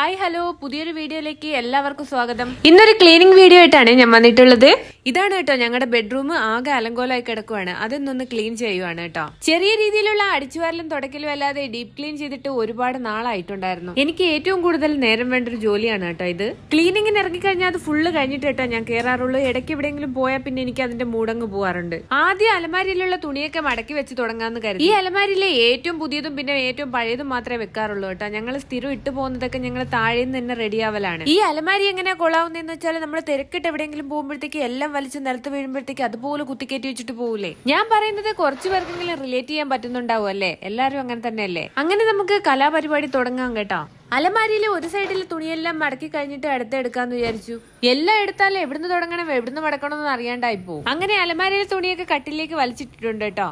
Hi hello. പുതിയൊരു വീഡിയോയിലേക്ക് എല്ലാവർക്കും സ്വാഗതം. ഇന്നൊരു ക്ലീനിങ് വീഡിയോ ആയിട്ടാണ് ഞാൻ വന്നിട്ടുള്ളത്. ഇതാണ് കേട്ടോ ഞങ്ങളുടെ ബെഡ്റൂം. ആകെ അലങ്കോലമായി കിടക്കുവാണ്. അതൊന്നൊന്ന് ക്ലീൻ ചെയ്യുവാണ് കേട്ടോ. ചെറിയ രീതിയിലുള്ള അടിച്ചുവാരലും തുടക്കലും അല്ലാതെ ഡീപ് ക്ലീൻ ചെയ്തിട്ട് ഒരുപാട് നാളായിട്ടുണ്ടായിരുന്നു. എനിക്ക് ഏറ്റവും കൂടുതൽ നേരം വേണ്ട ഒരു ജോലിയാണ് കേട്ടോ ഇത്. ക്ലീനിങ്ങിന് ഇറങ്ങിക്കഴിഞ്ഞാൽ അത് ഫുള്ള് കഴിഞ്ഞിട്ട് കേട്ടോ ഞാൻ കയറാറുള്ളൂ ഇടയ്ക്ക് എവിടെയെങ്കിലും പോയാൽ പിന്നെ എനിക്ക് അതിന്റെ മൂടങ്ങ് പോവാറുണ്ട്. ആദ്യം അലമാരിയിലുള്ള തുണിയൊക്കെ മടക്കി വെച്ച് തുടങ്ങാന്ന് കരുതി. ഈ അലമാരിയിലെ ഏറ്റവും പുതിയതും പിന്നെ ഏറ്റവും പഴയതും മാത്രമേ വെക്കാറുള്ളൂ കേട്ടോ. ഞങ്ങൾ സ്ഥിരം ഇട്ട് പോകുന്നതൊക്കെ ഞങ്ങൾ താഴെ നിന്ന് തന്നെ റെഡിയാവലാണ് ഈ അലമാരി എങ്ങനെയാ കൊള്ളാവുന്നതെന്ന് വെച്ചാൽ നമ്മൾ തിരക്കിട്ട് എവിടെയെങ്കിലും പോകുമ്പോഴത്തേക്ക് എല്ലാം വലിച്ച് നിലത്ത് വീഴുമ്പോഴത്തേക്ക് അതുപോലെ കുത്തിക്കേറ്റി വെച്ചിട്ട് പോകൂലേ ഞാൻ പറയുന്നത് കുറച്ചു പേർക്കെങ്കിലും റിലേറ്റ് ചെയ്യാൻ പറ്റുന്നുണ്ടാവും അല്ലേ? എല്ലാവരും അങ്ങനെ തന്നെയല്ലേ? അങ്ങനെ നമുക്ക് കലാപരിപാടി തുടങ്ങാം കേട്ടോ. അലമാരിയിലെ ഒരു സൈഡിലെ തുണിയെല്ലാം മടക്കി കഴിഞ്ഞിട്ട് അടുത്ത് എടുക്കാന്ന് വിചാരിച്ചു. എല്ലാം എടുത്താലും എവിടുന്ന് തുടങ്ങണം എവിടുന്ന് മടക്കണം എന്ന് അറിയാണ്ടായി പോകും അങ്ങനെ അലമാരിയിലെ തുണിയൊക്കെ കട്ടിലേക്ക് വലിച്ചിട്ടിട്ടുണ്ട് കേട്ടോ.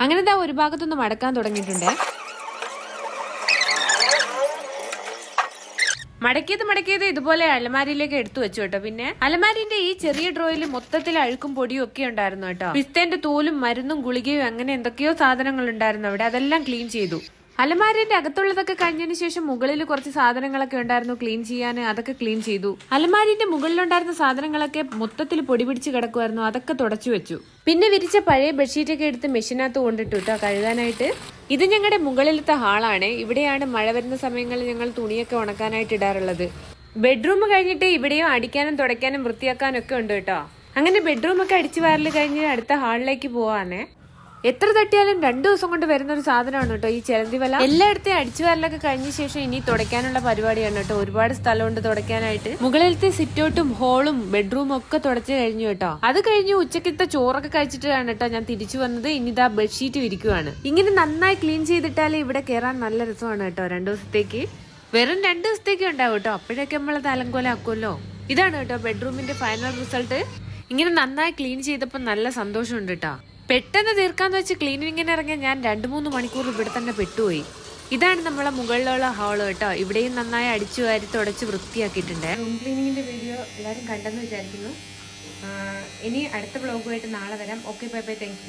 അങ്ങനെ ദാ ഒരു ഭാഗത്തൊന്ന് മടക്കാൻ തുടങ്ങിയിട്ടുണ്ട്. മടക്കിയത് മടക്കിയത് ഇതുപോലെ അലമാരിയിലേക്ക് എടുത്തു വെച്ചു കേട്ടോ. പിന്നെ അലമാരിന്റെ ഈ ചെറിയ ഡ്രോയിൽ മൊത്തത്തിൽ അഴുക്കും പൊടിയും ഒക്കെ ഉണ്ടായിരുന്നു കേട്ടോ. പിസ്തേന്റെ തോലും മരുന്നും ഗുളികയും അങ്ങനെ എന്തൊക്കെയോ സാധനങ്ങൾ ഉണ്ടായിരുന്നു അവിടെ. അതെല്ലാം ക്ലീൻ ചെയ്തു. അലമാരിന്റെ അകത്തുള്ളതൊക്കെ കഴിഞ്ഞതിന് ശേഷം മുകളിൽ കുറച്ച് സാധനങ്ങളൊക്കെ ഉണ്ടായിരുന്നു ക്ലീൻ ചെയ്യാൻ. അതൊക്കെ ക്ലീൻ ചെയ്തു. അലമാരിന്റെ മുകളിലുണ്ടായിരുന്ന സാധനങ്ങളൊക്കെ മൊത്തത്തിൽ പൊടി പിടിച്ച് കിടക്കുമായിരുന്നു അതൊക്കെ തുടച്ചു വെച്ചു. പിന്നെ വിരിച്ച പഴയ ബെഡ്ഷീറ്റൊക്കെ എടുത്ത് മെഷീനകത്ത് കൊണ്ടിട്ടു കേട്ടോ കഴുകാനായിട്ട്. ഇത് ഞങ്ങളുടെ മുകളിലത്തെ ഹാളാണ്. ഇവിടെയാണ് മഴ വരുന്ന സമയങ്ങളിൽ ഞങ്ങൾ തുണിയൊക്കെ ഉണക്കാനായിട്ട് ഇടാറുള്ളത്. ബെഡ്റൂം കഴിഞ്ഞിട്ട് ഇവിടെയും അടിക്കാനും തുടയ്ക്കാനും വൃത്തിയാക്കാനും ഒക്കെ ഉണ്ട് കേട്ടോ. അങ്ങനെ ബെഡ്റൂം ഒക്കെ അടിച്ചു വാരൽ കഴിഞ്ഞ് അടുത്ത ഹാളിലേക്ക് പോവാണേ. എത്ര തട്ടിയാലും രണ്ടു ദിവസം കൊണ്ട് വരുന്ന ഒരു സാധനമാണ് കേട്ടോ ഈ ചിലന്തി വല എല്ലായിടത്തെയും അടിച്ചു വരലൊക്കെ കഴിഞ്ഞ ശേഷം ഇനി തുടയ്ക്കാനുള്ള പരിപാടിയാണ് കേട്ടോ. ഒരുപാട് സ്ഥലമുണ്ട് തുടയ്ക്കാനായിട്ട്. മുകളിലത്തെ സിറ്റൗട്ടും ഹോളും ബെഡ്റൂമും ഒക്കെ തുടച്ചു കഴിഞ്ഞു കേട്ടോ. അത് കഴിഞ്ഞ് ഉച്ചക്കത്തെ ചോറൊക്കെ കഴിച്ചിട്ടാണ് കേട്ടോ ഞാൻ തിരിച്ചു വന്നത്. ഇനി ഇതാ ബെഡ്ഷീറ്റ് വിരിക്കുവാണ് ഇങ്ങനെ നന്നായി ക്ലീൻ ചെയ്തിട്ടാലേ ഇവിടെ കയറാൻ നല്ല രസമാണ് കേട്ടോ രണ്ടു ദിവസത്തേക്ക്. വെറും രണ്ടു ദിവസത്തേക്ക് ഉണ്ടാവും കേട്ടോ. അപ്പോഴൊക്കെ നമ്മളത് അലങ്കോലാക്കുമല്ലോ. ഇതാണ് കേട്ടോ ബെഡ്റൂമിന്റെ ഫൈനൽ റിസൾട്ട് ഇങ്ങനെ നന്നായി ക്ലീൻ ചെയ്തപ്പോൾ നല്ല സന്തോഷമുണ്ട് കേട്ടോ. പെട്ടെന്ന് തീർക്കാന്ന് വെച്ച് ക്ലീനിങ്ങിന് ഇറങ്ങിയ ഞാൻ രണ്ട് മൂന്ന് മണിക്കൂർ ഇവിടെ തന്നെ പെട്ടുപോയി. ഇതാണ് നമ്മളെ മുകളിലുള്ള ഹാൾ കേട്ടോ. ഇവിടെയും നന്നായി അടിച്ചു വാരി തുടച്ച് വൃത്തിയാക്കിയിട്ടുണ്ട്. റൂം ക്ലീനിങ്ങിന്റെ വീഡിയോ എല്ലാവരും കണ്ടെന്ന് വിചാരിക്കുന്നു. ഇനി അടുത്ത ബ്ലോഗുമായിട്ട് നാളെ വരാം. ഓക്കെ ബൈ ബൈ താങ്ക്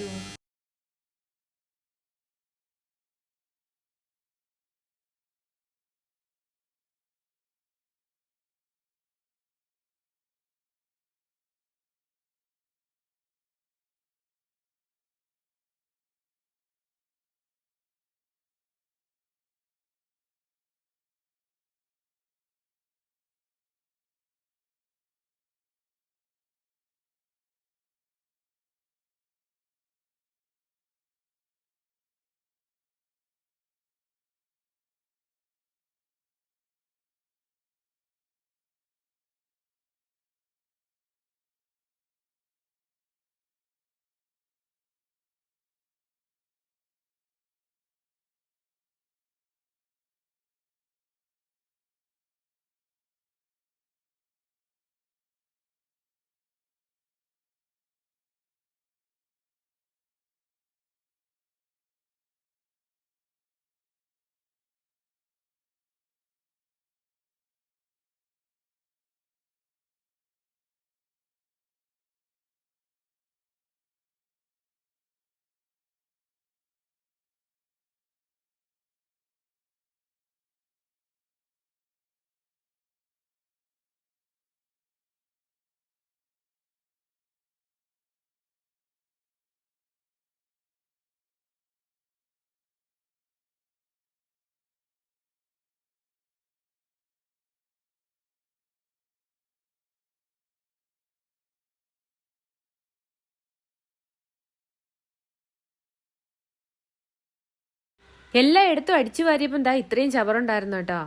എല്ലായിടത്തും അടിച്ചു വാരിയപ്പോൾ എന്താ ഇത്രയും ചവറുണ്ടായിരുന്നു കേട്ടോ.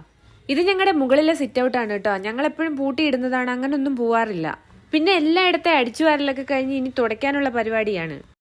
ഇത് ഞങ്ങളുടെ മുകളിലെ സിറ്റ് ഔട്ടാണ് കേട്ടോ. ഞങ്ങൾ എപ്പോഴും പൂട്ടിയിടുന്നതാണ് അങ്ങനൊന്നും പോവാറില്ല. പിന്നെ എല്ലായിടത്തെ അടിച്ചു വാരലൊക്കെ കഴിഞ്ഞ് ഇനി തുടയ്ക്കാനുള്ള പരിപാടിയാണ്.